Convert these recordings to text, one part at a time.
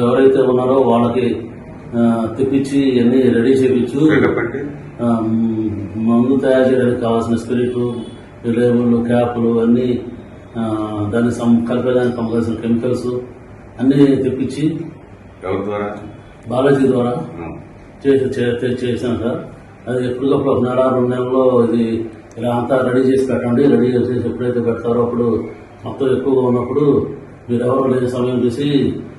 ఎవరైతే ఉన్నారో వాళ్ళకి తెప్పించి అన్ని రెడీ చేయించు మందు తయారు చేయడానికి కావాల్సిన స్పిరిట్ లేబుల్ క్యాపులు అన్నీ దాన్ని కలిపేదానికి కావాల్సిన కెమికల్స్ అన్నీ తెప్పించి బాలాజీ ద్వారా చేశాను సార్. అది ఎప్పటికప్పుడు ఒక నెల రెండు నెలల్లో ఇది ఇలా అంతా రెడీ చేసి పెట్టండి రెడీ చేసి ఎప్పుడైతే పెడతారో అప్పుడు మొత్తం ఎక్కువగా ఉన్నప్పుడు మీరు ఎవరు లేని సమయం చూసి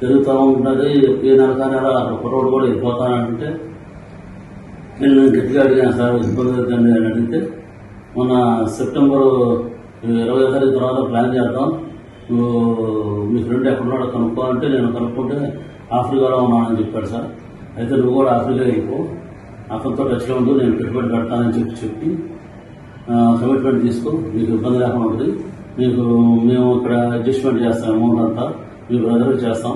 పెరుగుతూ ఉంటుంది ఏ నెల కానీ అక్కడ కుర్రోడు కూడా వెళ్ళిపోతానంటే నేను గట్టిగా అడిగాను సార్ ఇబ్బంది అవుతుంది అని అడిగితే మొన్న సెప్టెంబర్ ఇరవై తారీఖు తర్వాత ప్లాన్ చేద్దాం. నువ్వు మీ ఫ్రెండ్ ఎక్కడున్నాడో కనుక్కో అంటే నేను కనుక్కుంటే ఆఫ్రికాలో ఉన్నానని చెప్పాడు సార్. అయితే నువ్వు కూడా ఆఫ్రికా వెళ్ళిపో అతనితో టచ్లో ఉండు నేను పెట్టుబడి పెడతానని చెప్పి చెప్పి కమిట్మెంట్ తీసుకో. నీకు ఇబ్బంది లేకుండా ఉంటుంది. మీకు మేము ఇక్కడ అడ్జస్ట్మెంట్ చేస్తాం అమౌంట్ అంతా మీ బ్రదర్కి చేస్తాం.